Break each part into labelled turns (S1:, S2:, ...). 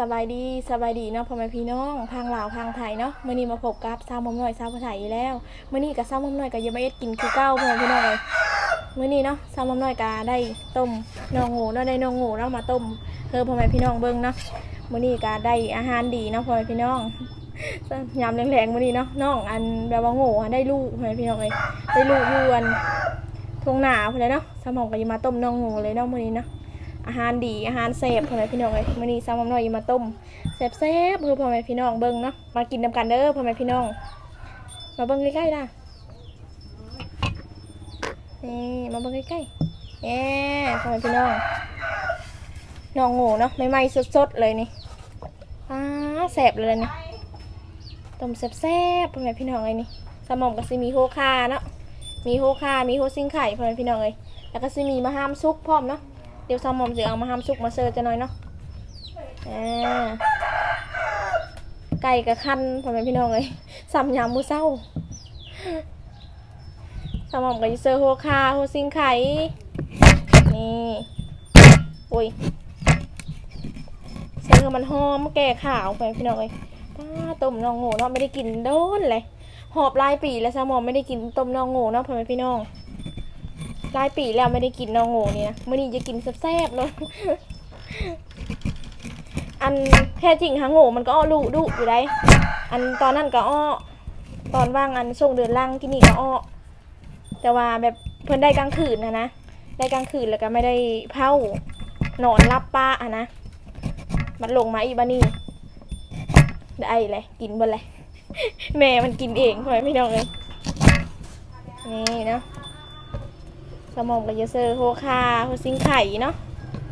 S1: สบายดีสบายดีเนาะพ่อแม่พี่น้องทางลาวทางไทยเนาะมื้อนี้มาพบกับสาวมอมน้อยสาวผู้ไทยอีกแล้วมื้อนี้กับสาวมอมน้อยก็ยังไม่ได้กินคือเก้าพ่อแม่พี่น้องเมื้อนี้เนาะสาวมอมน้อยก็ได้ต้มน้องงูเนาะได้น้องงูเนาะมาต้มเพื่อพ่อแม่พี่น้องเบิ่งเนาะมื้อนี้ก็ได้อาหารดีเนาะพ่อแม่พี่น้องยามแรงๆมื้อนี้เนาะน้องอันแบบว่าโง่ได้ลูกพ่อแม่พี่น้องเลยได้ลูกยวนทงหนานเลยเนาะสาวหมอมก็ยังมาต้มน้องงูเลยเนาะมื้อนี้เนาะ อาหารดีอาหารแซ่บพ่อแม่พี่น้องเลยมื้อนี้ซ้ำน้อยมาต้มแซ่บแซ่บๆเพื่อพ่อแม่พี่น้องเบิ่งเนาะมากินนำกันเด้อพ่อแม่พี่น้อง มาเบิ่งใกล้ๆล่ะนี่มาเบิ่งใกล้ๆเอ๊พ่อแม่พี่น้องน้องโง่เนาะใหม่ๆสดๆเลยนี่อ้าแซ่บเลยนี่ต้มแซ่บๆพ่อแม่พี่น้องเลยนี่สมองก็สิมีโฮคาเนาะมีโฮคามีโฮซิงไข่พ่อแม่พี่น้องเลยแล้วก็สิมีมะฮามซุกพร้อมเนาะ ดี๋ยวซามอมจะเอามาทำซุกมาเสิร์จะหน่อยเนาะไก่กับคันพ่อแม่พี่น้องเลยซ้ำยำมือเศร้าซามอมกับเสิร์ฟโฮคาโฮซิงไข่นี่โอ้ยเสิร์มันหอมแก่ขาวพ่อแม่พี่น้องเลยป้าต้มน้องโง่เนาะไม่ได้กินโดนเลยหอบลายปีแล้วซามอมไม่ได้กินต้มน้องโง่เนาะพ่อแม่พี่น้อง หลายปีแล้วไม่ได้กินน้องโง่นี่นะมื่อนี้จะกินแซ่บๆเลยอันแท้จริงหาโง่มันก็อ้อลุดุอยู่ได้ อันตอนนั้นก็อ้อ ตอนว่างอันส่งเดือนล่างที่นี่ก็อ้อ แต่ว่าแบบเพิ่นได้กลางคืนนะนะ ได้กลางคืนแล้วก็ไม่ได้เผานอนรับป้าอะนะ มันลงมาอีบ้านี่ได้เลยกินบนเลย แม่มันกินเองทำไมไม่น้องเลย นี่เนาะ สมองกับยาเซอร์โฮคาโฮซิงไข่เนาะ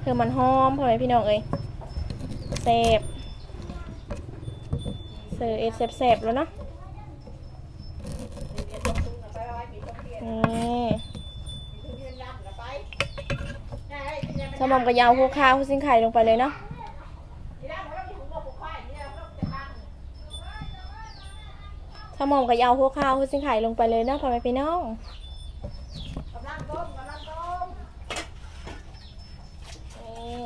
S1: คือมันหอมพ่อแม่พี่น้องเอ้ยเซฟเซอร์เอสเซฟๆแล้วเนาะนี่สมองกับยาวโฮคาโฮซิงไข่ลงไปเลยเนาะสมองกับยาวโฮคาโฮซิงไข่ลงไปเลยเนาะพ่อแม่พี่น้อง นี่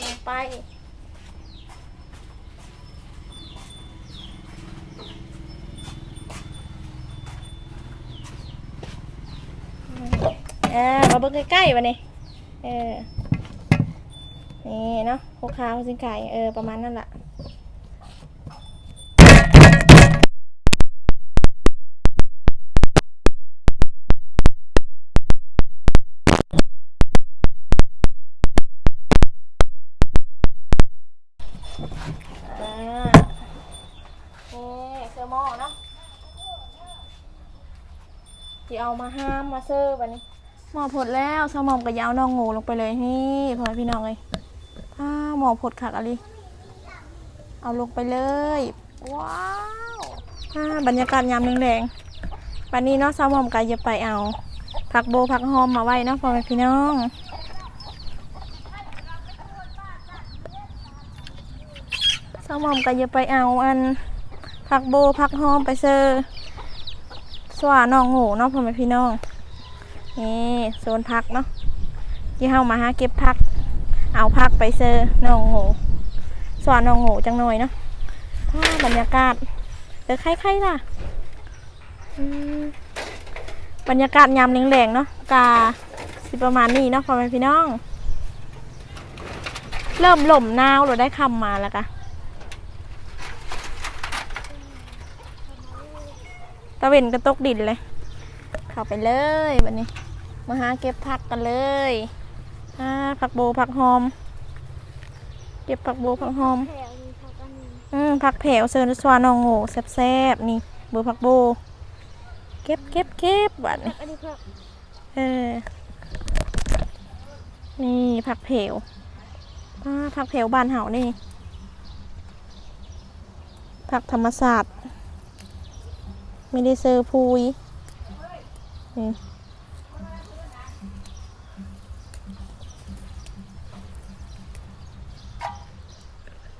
S1: ลงไปเออมาเบิ่งใกล้ๆวันนี้เออ นี่เนาะพวกขาวสิงไก่เออ ประมาณนั่นแหละ เอามาห้ามมาเซอร์วันนี้หมอผดแล้วสมอมกับยาวน้องงูลงไปเลยนี่พ่อพี่น้องเลยอ้าหมอผดขักอะไรเอาลงไปเลย ว้าวอ่าบรรยากาศยามแรงๆวันนี้เนาะสมอมกับจะไปเอา ผักโบผักหอมมาไว้เนาะพ่อพี่น้องสมอมกับจะไปเอาอันผักโบผักหอมไปเซอร์ สว่าน้องงูเนาะพ่อแม่พี่น้องนี่โซนพักเนาะที่เฮามาหาเก็บพัก เอาพักไปเซอร์น้องโง่สวนน้องโง่จังหน่อยเนาะถ้าบรรยากาศเออใครๆล่ะบรรยากาศยามแรงๆเนาะกาสิประมาณนี้เนาะพ่อแม่พี่น้อง เริ่มหล่มหนาวเราได้คำมาแล้วกะ ตะเวนกระตกดินเลย เข้าไปเลยวันนี้ มาหาเก็บผักกันเลยอ่าผักโบผักหอม เก็บผักโบผักหอม
S2: แถวนี้เขาก็มี
S1: อืมผักแผวเซิร์นสวานองโง่แซ่บๆนี่เบอร์ผักโบ เก็บเก็บเก็บบัดนี้
S2: อันนี้เพื่อ
S1: เออ นี่ผักแผวอ่าผักแผวบานเห่านี่ผักธรรมศาสตร์ ไม่ได้เซอร์พูย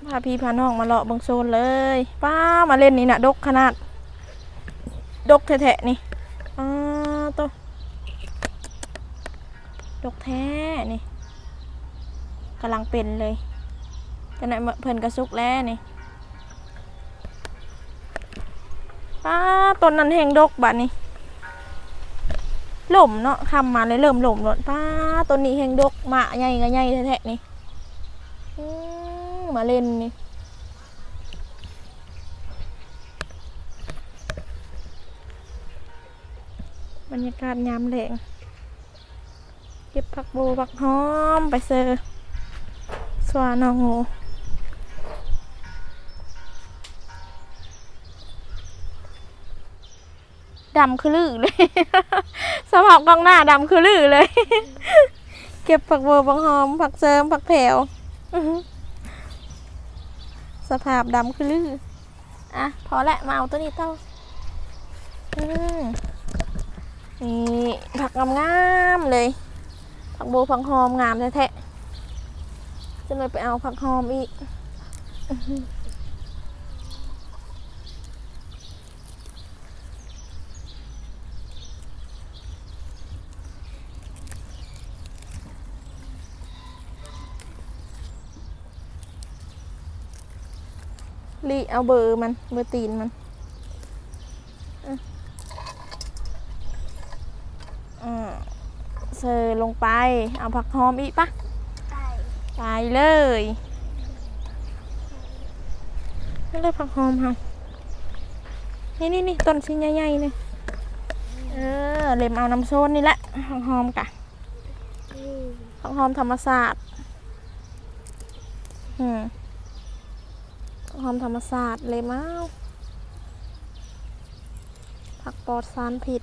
S1: พาพี่พาน้องมาเลาะบางโซนเลย ป้ามาเล่นนี่นะดกขนาด ดกแท้ๆนี่อ้าตัวดกแท้นี่กำลังเป็นเลยจะไหนเพิ่นกระซุกแล้วนี่ ป้าต้นนั้นแหงดกบัดนี้หล่มเนาะคำมาเลยเริ่มหล่มแล้วป้าต้นนี้แหงดกหมาใหญ่ก็ใหญ่แท้ๆนี่มาเล่นนี่บรรยากาศยามแหลงเก็บผักโบผักหอมไปเซอร์สวานองโง ดำคือลือเลย สภาพกล้องหน้าดำคือลือเลย เก็บผักบัวผักหอม ผักเสริมผักแผวสภาพดำคือลืออะพอละมาเอาตัวนี้เต้าอืมนี่ผักงามๆเลย ผักบัวผักหอมงามแท้ๆจะเลยไปเอาผักหอมอีก ลีเอาเบอร์มัน เบอร์ตีนมันอะอ่าเซอร์ลงไป เอาผักหอมอีกปะไปเลยนี่เลยผักหอมค่ะนี่นี่นี่ต้นชิ้นใหญ่ๆเลยเออเล็มเอาน้ำโซนนี่แหละผักหอมกะผักหอมธรรมศาสตร์อืม หอมธรรมศาสตร์เลยมาผักปลอดสารผิด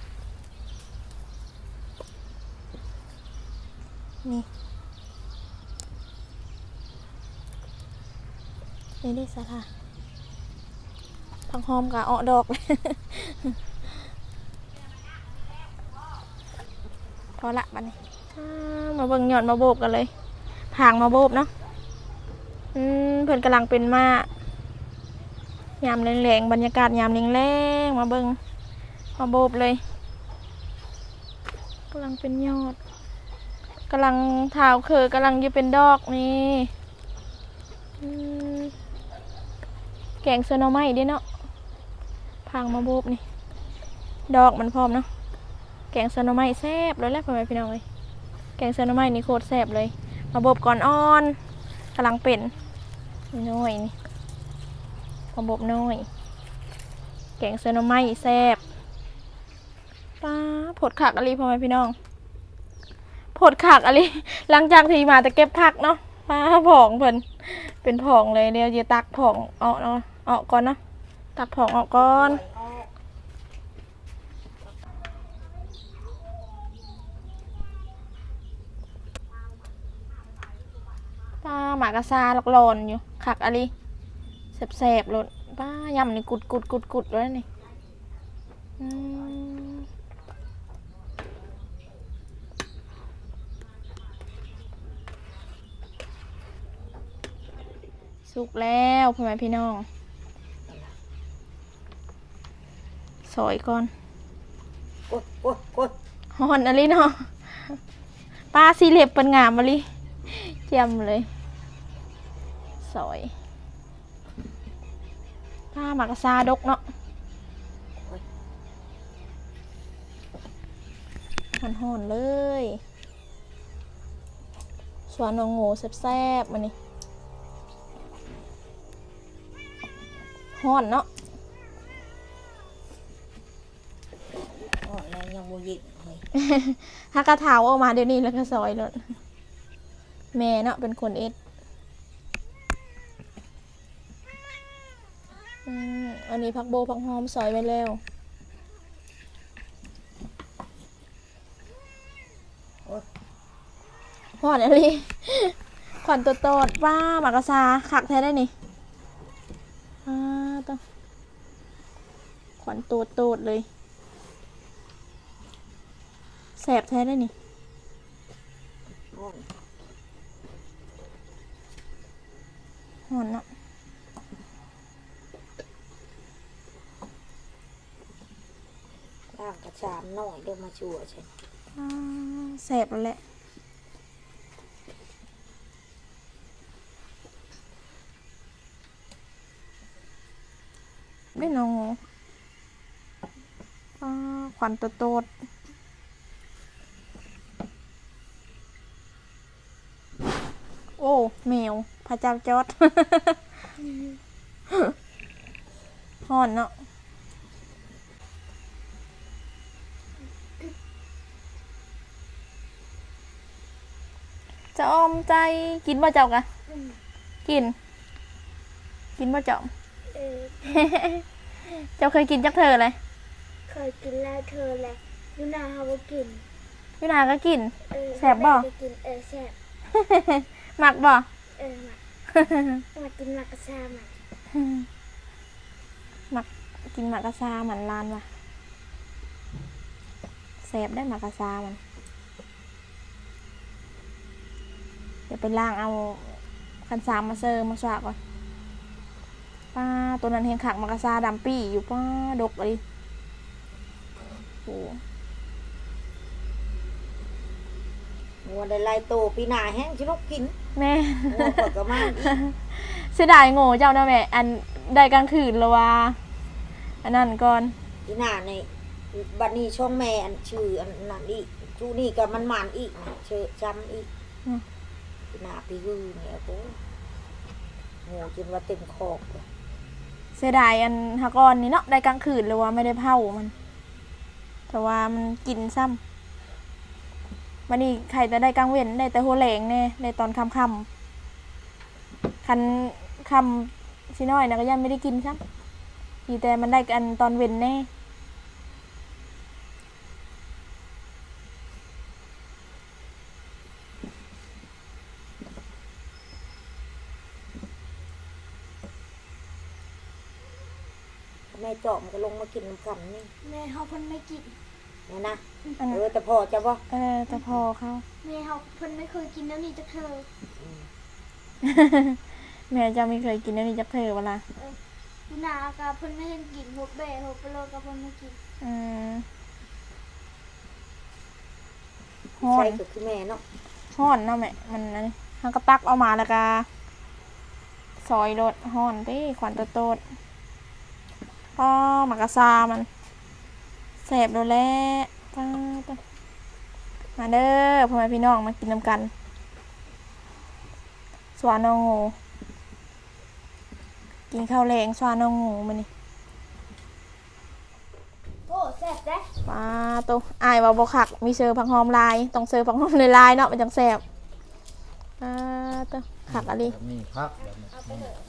S1: นี่ นี่ได้สะค่ะผักหอมกับเอดอก พอละบัดนี้อ่ามาเบิ่งหย่อนมาโบบกันเลยผางมาโบบเนาะอืมเพื่อนกำลังเป็นมา ยามแรงๆบรรยากาศยามแรงๆมาเบิงมาโบบเลยกำลังเป็นยอดกำลังเท้าเคอกำลังจะเป็นดอกนี่แกงเซโนอไม้ด้เนาะพังมาโบบนี่ ดอกมันพร้อมเนาะแกงเซโนอไม้แซ่บเลยแหละพ่อแม่พี่น้องเลยแกงเซโนอไม้นี่โคตรแซ่บเลย มาโบบก่อนอ่อนกำลังเป็นน้อยนี่ ระบบน้อย แกงเซโนไม้แซ่บป้าผดขักอะไรพ่อแม่พี่น้องผดขักอะไรหลังจากที่มาแต่เก็บผักเนาะป้าผองเพิ่นเป็นผองเลยเดี๋ยวจะตักผองออกเนาะออกก่อนเนาะตักผองออกก่อนป้าหมากระซาหลอกหลอนอยู่ขักอะไร แสบๆเลยป้ายำนี่กุดกุดกุดกุดๆๆเลยนี่อืมสุกแล้วพ่อแม่พี่น้องสอยก่อน
S2: กดกดกด
S1: หอนอะไรเนาะป้าสีเหล็บเป็นงามมาลิเจียมเลย สอย ป้าหมากระซาดกเนาะหอนหอนๆเลย สวนนองโง่แซ่บๆมานี่หอนเนาะ
S2: อ๋อแล้วยังบ่ยิงเฮ้ย
S1: ฮักกระเท้าออกมาเดี๋ยวนี้แล้วก็ซอยเลยแม่เนาะเป็นคนเอ็ดอืม อันนี้ผักโบผักหอมซอยไว้แล้ว หอนอะไรขวัญตัวโตดว้าหมากระซาขักแท้ได้นี่อ่าต้องขวัญตัวโตดเลยแสบแท้ได้นี่หอนเนาะ
S2: ล่างกระชามหน่อยเดี๋ยวมาชัวใช่
S1: อ่าแสบแล้วแหละไม่นองอ่าขวัญตัวโตโอ้แมวพระเจ้าจอด ห่อนเนาะ ออมใจ กินบ่เจ้ากะ
S3: อืม
S1: กิน กินบ่เจ้า
S3: เออ
S1: เจ้าเคยกินจักเธอเลย
S3: เคยกินแล้วเธอแหละยูนาเขาก็กิน
S1: พี่นาก็กิน
S3: เออ
S1: แซ่บบ่
S3: แม่ก็กินเออแซ่บ
S1: หมักบ่
S3: เออมามากินมากระชามา
S1: หมักกินหมักกะซาเหมือนลานว่ะแสบได้หมักกะซามัน เดี๋ยวไปล่างเอาคันสามมาเซอร์มาสวะก่อนป้าตัวนั้นเห็นขักหมักกะซาดำปี้อยู่ป้าดกเลยโอ้
S2: งัวได้ลายโตปีหน้าแห้งชิลกกิน
S1: แม่
S2: งัวเปิดกระมาอีก
S1: เสียดายโง่เจ้านะแม่อันได้กลางคืนแล้วว่าอันนั้นก่อน
S2: ปีหน้าในบัดนี้ช่องแม่อันชื่ออันนั้นอีกชูนี่ก็มันหมานอีกนะเชื่อจำอีก
S1: อืม
S2: ปี หนาปีฮือเนี่ยโอ้โง่จนว่าเต็มคอกเลย
S1: เสียดายอันฮากอนนี่เนาะได้กลางคืนเลยว่าไม่ได้เผามัน แต่ว่ามันกินซ้ำมันนี่ใครจะได้กลางเว้นได้แต่หัวแหลงแน่ได้ตอนค่ำค่ำคันคำชิน้อยนะก็ยังไม่ได้กินซ้ำดีแต่มันได้กันตอนเว้นแน่
S2: ม่เจาะมันก็ลงมากินน้ำกันนี่
S3: แม่เขาเพิ่นไม่กิน
S2: นะนะ
S1: อัน
S2: เอ
S1: นั้น
S2: อแต่พอจะบ่
S1: เออแต่พอเขา
S3: แม่เขาเพิ่นไม่เคยกินน้ำนี่จากเธอ
S1: แม่จะไม่เคยกินอันนี้จักเธอเวลา
S3: ยูนาก็เพิ่นไม่เห็นกินหัวเบะหัวเปโลก็เพิ่นไม่กิน
S1: อืมฮ้อ
S2: ใช่
S1: น
S2: ก็คือแม่เนาะ
S1: ฮ้อนเนาะแม่มันอันนี้ทางก็ตักเอามาแล้วก็ซอยรถฮ้อนไปขวัญโตโตด พ่อหมักกะซามันแสบโดนแล้วป้าดมาเด้อพ่อแม่พี่น้องมากินน้ำกันสวานองงูกินข้าวแรงสวานองงูมันนี่
S3: โอ้แซ่บเด้
S1: ปลาตัวอายว่าบคัก มีเซอร์ผักหอมลาย ต้องเซอร์ผักหอมในลายเนาะมันจังแสบปลาตัวขักอะไร
S4: แบบนี้ครับแบบนี้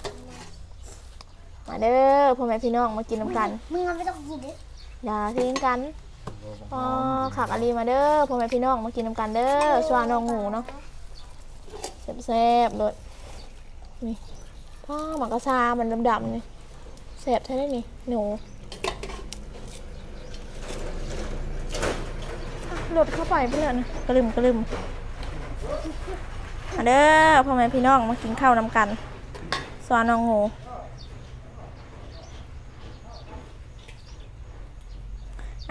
S1: มาเด้อพ่อแม่พี่น้องมากินน้ำกัน
S3: มึงไม่ต้องกินดิ
S1: อย่าทิ้งกันอ๋อขักอะไรมาเด้อพ่อแม่พี่น้องมากินน้ำกันเด้อชวานองงูเนาะแซ่บๆเลยนี่พ่อหมักกระซามันดำๆนี่แซ่บใช่ไหมนี่หนูอะหลดเข้าไปเพื่อนนะกระลึมกระลึมมาเด้อพ่อแม่พี่น้องมากินข้าวนำกันสวานองงู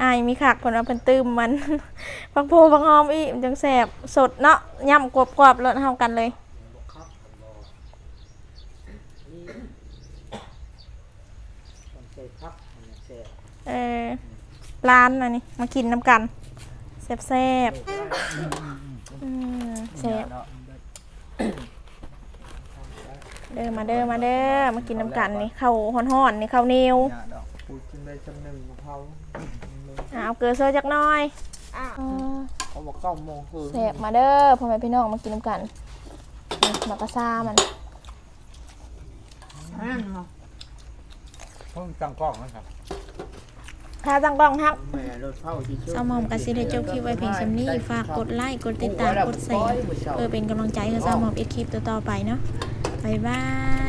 S1: ายมีขักผลว่าเพิ่นตื้มมันพังโพพังหอมอีมันจังแสบสดเนาะย่ำกรอบๆแล้วเท่ากันเลยเออร้านอันนี้มากินน้ำกันแซ่บแซ่บแซ่บ
S4: เด้
S1: อมาเด้อมาเด้อมากินน้ำกันนี่ข้าวห่อนๆนี่ข้าวเหนียว
S4: กินได้จำหนึ่งของเขา
S1: อะเอาเกลือเซอร์จักหน้อย
S3: อะ
S1: อ่า
S4: เขาบอกเก้าโมงคืน
S1: แซ่บมาเด้อพ่อแม่พี่น้องมากินน้ำกันนี่มากระซ่ามัน
S2: นั่นเนาะ
S4: เพิ่งตั้งกล้องนะครับ
S1: ถ้าตั้งกล้องครับ
S4: แม่รถเผาที่ชื่
S1: สมอมกสิได้จบคลิปไว้เพียงสำนี้ฝากกดไลค์กดติดตามกดแชร์เพื่อเป็นกำลังใจให้สมอมอีกคลิปต่อๆไปเนาะบ๊ายบาย